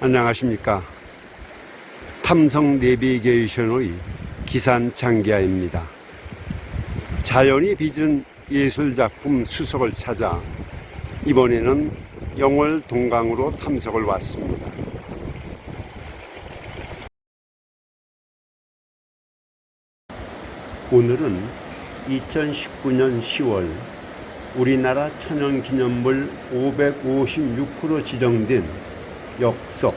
안녕하십니까. 탐성 내비게이션의 기산 장기하입니다. 자연이 빚은 예술작품 수석을 찾아 이번에는 영월 동강으로 탐색을 왔습니다. 오늘은 2019년 10월 우리나라 천연기념물 556호로 지정된 역석,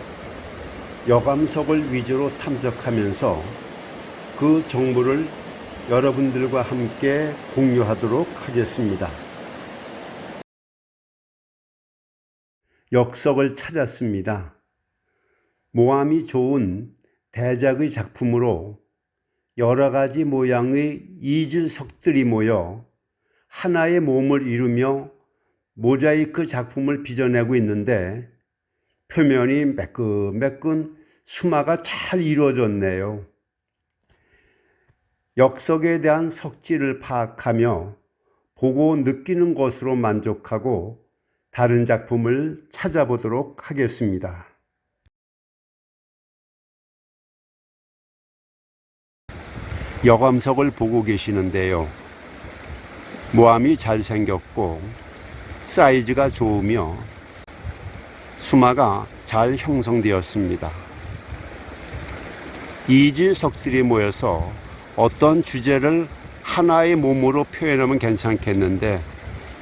여감석을 위주로 탐색하면서 그 정보를 여러분들과 함께 공유하도록 하겠습니다. 역석을 찾았습니다. 모함이 좋은 대작의 작품으로 여러 가지 모양의 이질석들이 모여 하나의 몸을 이루며 모자이크 작품을 빚어내고 있는데 표면이 매끈매끈 수마가 잘 이루어졌네요. 역석에 대한 석질을 파악하며 보고 느끼는 것으로 만족하고 다른 작품을 찾아보도록 하겠습니다. 여감석을 보고 계시는데요. 모함이 잘생겼고 사이즈가 좋으며 수마가 잘 형성되었습니다. 이질석들이 모여서 어떤 주제를 하나의 몸으로 표현하면 괜찮겠는데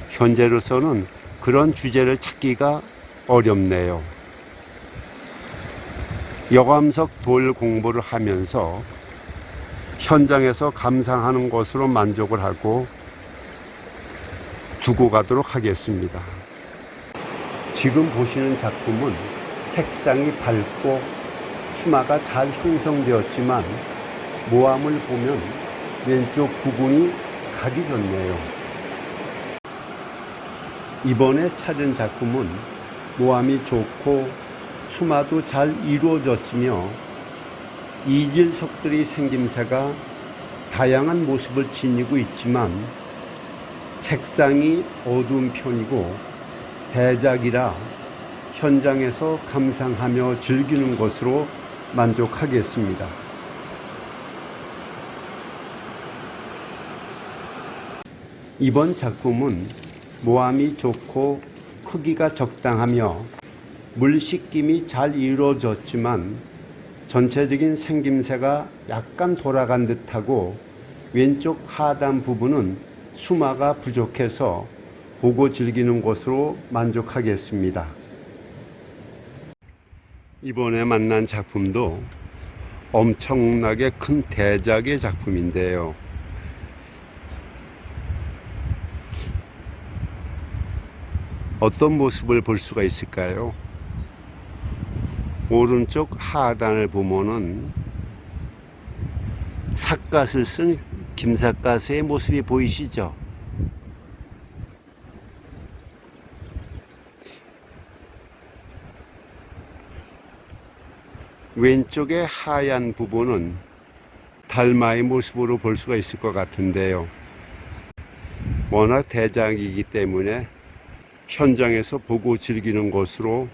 현재로서는 그런 주제를 찾기가 어렵네요. 여감석 돌 공부를 하면서 현장에서 감상하는 것으로 만족을 하고 두고 가도록 하겠습니다. 지금 보시는 작품은 색상이 밝고 수마가 잘 형성되었지만 모함을 보면 왼쪽 부분이 각이 좋네요. 이번에 찾은 작품은 모함이 좋고 수마도 잘 이루어졌으며 이질석들의 생김새가 다양한 모습을 지니고 있지만 색상이 어두운 편이고 대작이라 현장에서 감상하며 즐기는 것으로 만족하겠습니다. 이번 작품은 모함이 좋고 크기가 적당하며 물씻김이 잘 이루어졌지만 전체적인 생김새가 약간 돌아간 듯하고 왼쪽 하단 부분은 수마가 부족해서 보고 즐기는 것으로 만족하겠습니다. 이번에 만난 작품도 엄청나게 큰 대작의 작품인데요. 어떤 모습을 볼 수가 있을까요? 오른쪽 하단을 보면은 삿갓을 쓴 김삿갓의 모습이 보이시죠? 왼쪽의 하얀 부분은 달마의 모습으로 볼 수가 있을 것 같은데요. 워낙 대작이기 때문에 현장에서 보고 즐기는 것으로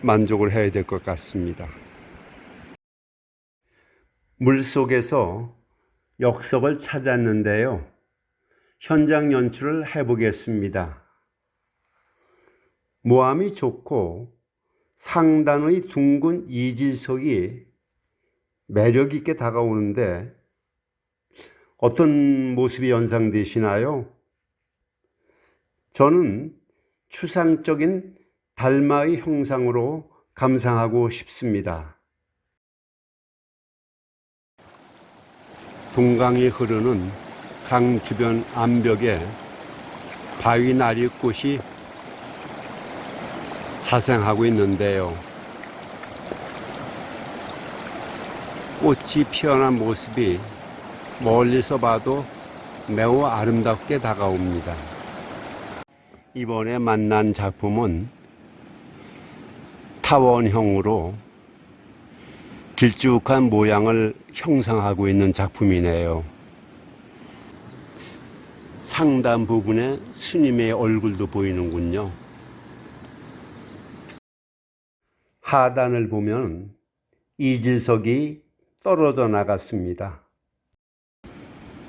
만족을 해야 될 것 같습니다. 물 속에서 역석을 찾았는데요. 현장 연출을 해보겠습니다. 모함이 좋고 상단의 둥근 이질석이 매력 있게 다가오는데 어떤 모습이 연상되시나요? 저는 추상적인 달마의 형상으로 감상하고 싶습니다. 동강이 흐르는 강 주변 암벽에 바위 나리 꽃이 자생하고 있는데요. 꽃이 피어난 모습이 멀리서 봐도 매우 아름답게 다가옵니다. 이번에 만난 작품은 타원형으로 길쭉한 모양을 형성하고 있는 작품이네요. 상단 부분에 스님의 얼굴도 보이는군요. 하단을 보면 이질석이 떨어져 나갔습니다.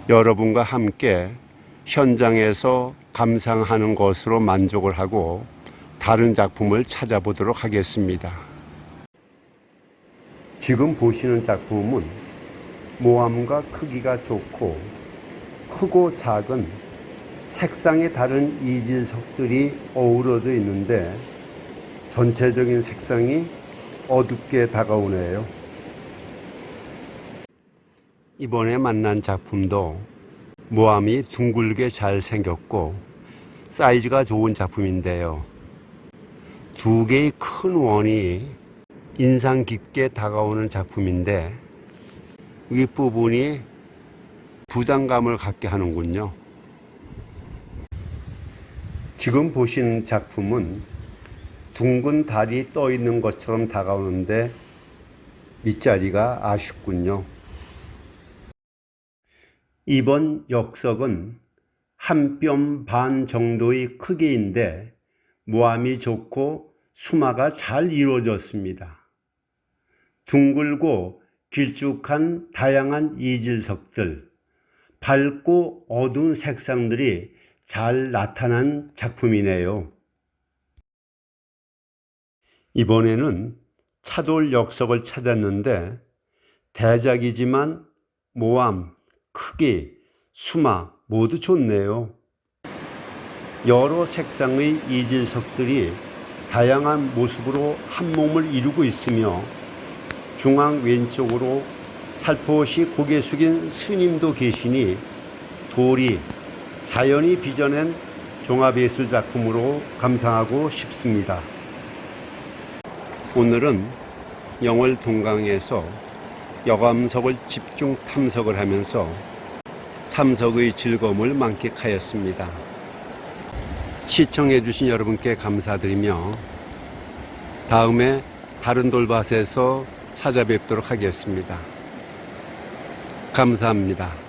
여러분과 함께 현장에서 감상하는 것으로 만족을 하고 다른 작품을 찾아보도록 하겠습니다. 지금 보시는 작품은 모함과 크기가 좋고 크고 작은 색상의 다른 이질석들이 어우러져 있는데 전체적인 색상이 어둡게 다가오네요. 이번에 만난 작품도 모함이 둥글게 잘 생겼고 사이즈가 좋은 작품인데요. 두 개의 큰 원이 인상 깊게 다가오는 작품인데 윗부분이 부담감을 갖게 하는군요. 지금 보시는 작품은 둥근 달이 떠 있는 것처럼 다가오는데 밑자리가 아쉽군요. 이번 역석은 한 뼘 반 정도의 크기인데 모함이 좋고 수마가 잘 이루어졌습니다. 둥글고 길쭉한 다양한 이질석들, 밝고 어두운 색상들이 잘 나타난 작품이네요. 이번에는 차돌 역석을 찾았는데 대작이지만 모함, 크기, 수마 모두 좋네요. 여러 색상의 이질석들이 다양한 모습으로 한 몸을 이루고 있으며 중앙 왼쪽으로 살포시 고개 숙인 스님도 계시니 돌이 자연이 빚어낸 종합예술 작품으로 감상하고 싶습니다. 오늘은 영월 동강에서 여감석을 집중 탐석을 하면서 탐석의 즐거움을 만끽하였습니다. 시청해 주신 여러분께 감사드리며 다음에 다른 돌밭에서 찾아뵙도록 하겠습니다. 감사합니다.